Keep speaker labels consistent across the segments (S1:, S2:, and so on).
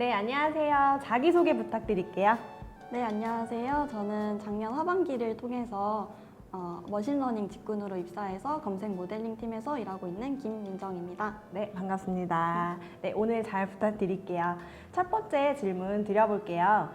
S1: 네, 안녕하세요. 자기소개 부탁드릴게요.
S2: 네, 안녕하세요. 저는 작년 하반기를 통해서 어, 머신러닝 직군으로 입사해서 검색 모델링 팀에서 일하고 있는 김민정입니다.
S1: 네, 반갑습니다. 네, 오늘 잘 부탁드릴게요. 첫 번째 질문 드려볼게요.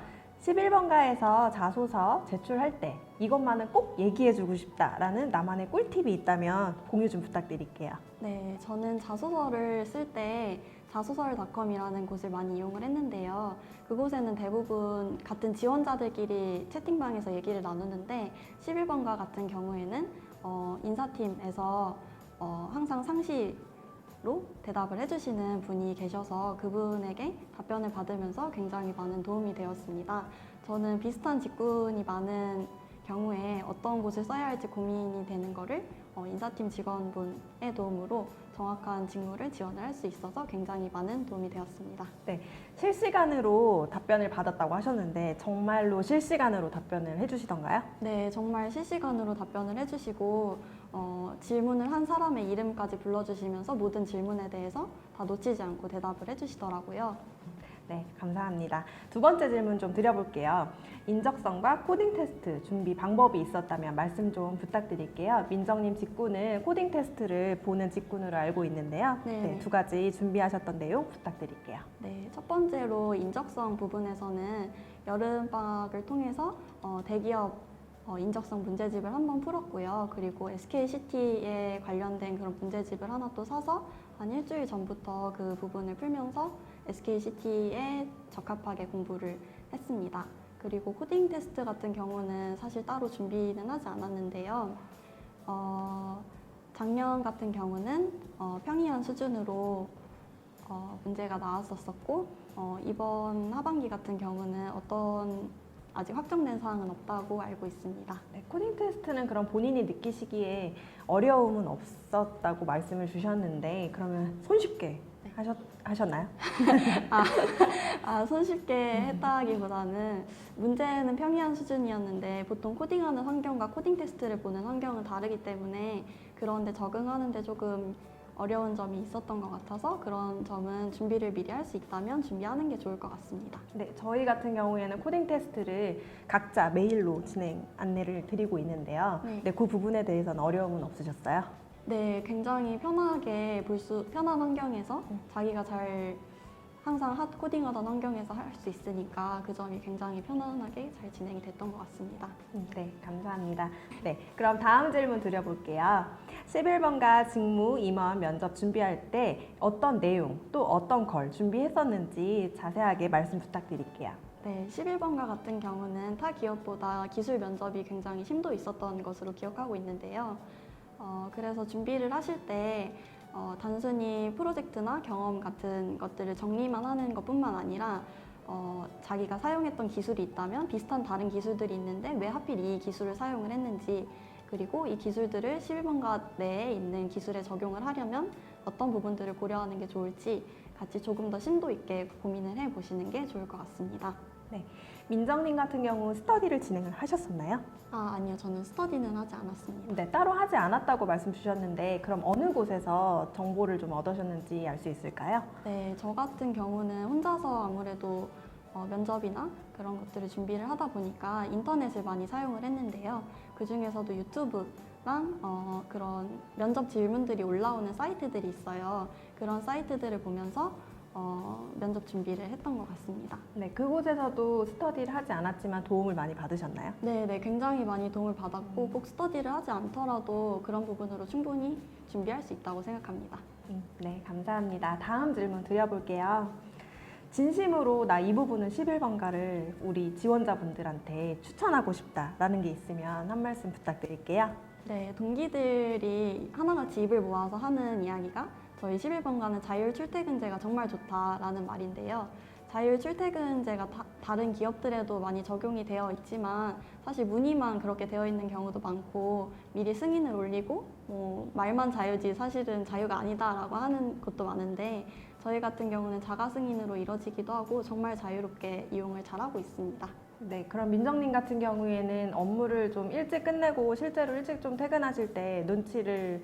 S1: 11번가에서 자소서 제출할 때 이것만은 꼭 얘기해주고 싶다라는 나만의 꿀팁이 있다면 공유 좀 부탁드릴게요.
S2: 네, 저는 자소서를 쓸 때 자소설닷컴이라는 곳을 많이 이용을 했는데요. 그곳에는 대부분 같은 지원자들끼리 채팅방에서 얘기를 나누는데 11번가 같은 경우에는 어, 인사팀에서 어, 항상 상시 로 대답을 해주시는 분이 계셔서 그분에게 답변을 받으면서 굉장히 많은 도움이 되었습니다. 저는 비슷한 직군이 많은 경우에 어떤 곳을 써야 할지 고민이 되는 거를 어, 인사팀 직원분의 도움으로 정확한 직무를 지원을 할 수 있어서 굉장히 많은 도움이 되었습니다.
S1: 실시간으로 답변을 받았다고 하셨는데 정말로 실시간으로 답변을 해주시던가요?
S2: 네, 정말 실시간으로 답변을 해주시고 어, 질문을 한 사람의 이름까지 불러주시면서 모든 질문에 대해서 다 놓치지 않고 대답을 해주시더라고요.
S1: 네, 감사합니다. 두 번째 질문 좀 드려볼게요. 인적성과 코딩 테스트 준비 방법이 있었다면 말씀 좀 부탁드릴게요. 민정님 직구는 코딩 테스트를 보는 직군으로 알고 있는데요.
S2: 네.
S1: 네, 두 가지 준비하셨던 내용 부탁드릴게요.
S2: 네, 첫 번째로 인적성 부분에서는 여름방학을 통해서 어, 대기업 어, 인적성 문제집을 한번 풀었고요. 그리고 SKCT에 관련된 그런 문제집을 하나 또 사서 한 일주일 전부터 그 부분을 풀면서 SKCT에 적합하게 공부를 했습니다. 그리고 코딩 테스트 같은 경우는 사실 따로 준비는 하지 않았는데요. 어, 작년 같은 경우는 어, 평이한 수준으로 어, 문제가 나왔었었고 어, 이번 하반기 같은 경우는 어떤 아직 확정된 사항은 없다고 알고 있습니다.
S1: 네, 코딩 테스트는 그럼 본인이 느끼시기에 어려움은 없었다고 말씀을 주셨는데 그러면 손쉽게
S2: 네.
S1: 하셨, 하셨나요?
S2: 아, 손쉽게 했다기보다는 문제는 평이한 수준이었는데 보통 코딩하는 환경과 코딩 테스트를 보는 환경은 다르기 때문에 그런데 적응하는데 조금 어려운 점이 있었던 것 같아서 그런 점은 준비를 미리 할 수 있다면 준비하는 게 좋을 것 같습니다.
S1: 네, 저희 같은 경우에는 코딩 테스트를 각자 메일로 진행 안내를 드리고 있는데요.
S2: 네.
S1: 네, 그 부분에 대해서는 어려움은 없으셨어요?
S2: 네, 굉장히 편하게 볼 수, 편한 환경에서 자기가 잘 항상 하, 코딩하던 환경에서 할 수 있으니까 그 점이 굉장히 편안하게 잘 진행이 됐던 것 같습니다.
S1: 음, 네, 감사합니다. 네, 그럼 다음 질문 드려볼게요. 11번가 직무 임원 면접 준비할 때 어떤 내용 또 어떤 걸 준비했었는지 자세하게 말씀 부탁드릴게요.
S2: 네, 11번가 같은 경우는 타 기업보다 기술 면접이 굉장히 심도 있었던 것으로 기억하고 있는데요. 어, 그래서 준비를 하실 때 어, 단순히 프로젝트나 경험 같은 것들을 정리만 하는 것뿐만 아니라 어, 자기가 사용했던 기술이 있다면 비슷한 다른 기술들이 있는데 왜 하필 이 기술을 사용을 했는지 그리고 이 기술들을 11번가 내에 있는 기술에 적용을 하려면 어떤 부분들을 고려하는 게 좋을지 같이 조금 더 심도 있게 고민을 해 보시는 게 좋을 것 같습니다.
S1: 민정님 같은 경우 스터디를 진행을 하셨었나요?
S2: 아, 아니요. 저는 스터디는 하지 않았습니다.
S1: 네, 따로 하지 않았다고 말씀 주셨는데 그럼 어느 곳에서 정보를 좀 얻으셨는지 알 수 있을까요?
S2: 네, 저 같은 경우는 혼자서 아무래도 어, 면접이나 그런 것들을 준비를 하다 보니까 인터넷을 많이 사용을 했는데요. 그 중에서도 유튜브랑 어, 그런 면접 질문들이 올라오는 사이트들이 있어요. 그런 사이트들을 보면서 어, 면접 준비를 했던 것 같습니다.
S1: 네, 그곳에서도 스터디를 하지 않았지만 도움을 많이 받으셨나요?
S2: 네, 네, 굉장히 많이 도움을 받았고
S1: 음.
S2: 꼭 스터디를 하지 않더라도 그런 부분으로 충분히 준비할 수 있다고 생각합니다.
S1: 음, 네, 감사합니다. 다음 질문 드려볼게요. 진심으로 나 이 부분은 11번가를 우리 지원자분들한테 추천하고 싶다라는 게 있으면 한 말씀 부탁드릴게요.
S2: 네, 동기들이 하나같이 입을 모아서 하는 이야기가 저희 11번가는 자율 출퇴근제가 정말 좋다라는 말인데요. 자율 출퇴근제가 다, 다른 기업들에도 많이 적용이 되어 있지만 사실 문의만 그렇게 되어 있는 경우도 많고 미리 승인을 올리고 뭐 말만 자유지 사실은 자유가 아니다라고 하는 것도 많은데 저희 같은 경우는 자가 승인으로 이뤄지기도 하고 정말 자유롭게 이용을 잘하고 있습니다.
S1: 네, 그럼 민정님 같은 경우에는 업무를 좀 일찍 끝내고 실제로 일찍 좀 퇴근하실 때 눈치를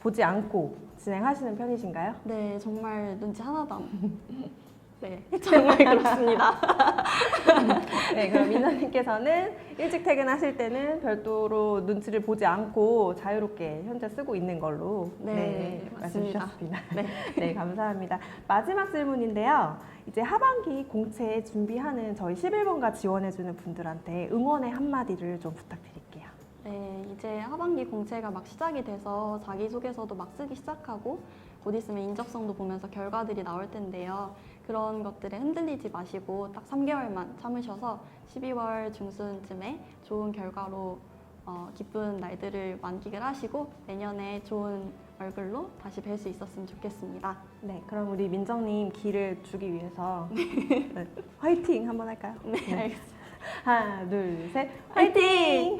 S1: 보지 않고 진행하시는 편이신가요?
S2: 네, 정말 눈치 하나도 안 네, 정말 그렇습니다.
S1: 네, 그럼 민서님께서는 일찍 퇴근하실 때는 별도로 눈치를 보지 않고 자유롭게 현재 쓰고 있는 걸로
S2: 네,
S1: 말씀
S2: 맞습니다.
S1: 주셨습니다.
S2: 네.
S1: 네, 감사합니다. 마지막 질문인데요. 이제 하반기 공채 준비하는 저희 11번가 지원해주는 분들한테 응원의 한마디를 좀 부탁드릴게요.
S2: 네, 이제 하반기 공채가 막 시작이 돼서 자기소개서도 막 쓰기 시작하고 곧 있으면 인적성도 보면서 결과들이 나올 텐데요. 그런 것들에 흔들리지 마시고 딱 3개월만 참으셔서 12월 중순쯤에 좋은 결과로 어, 기쁜 날들을 만끽을 하시고 내년에 좋은 얼굴로 다시 뵐 수 있었으면 좋겠습니다.
S1: 네, 그럼 우리 민정님 기를 주기 위해서 네, 화이팅 한번 할까요?
S2: 네, 알겠습니다.
S1: 하나, 둘, 셋, 화이팅!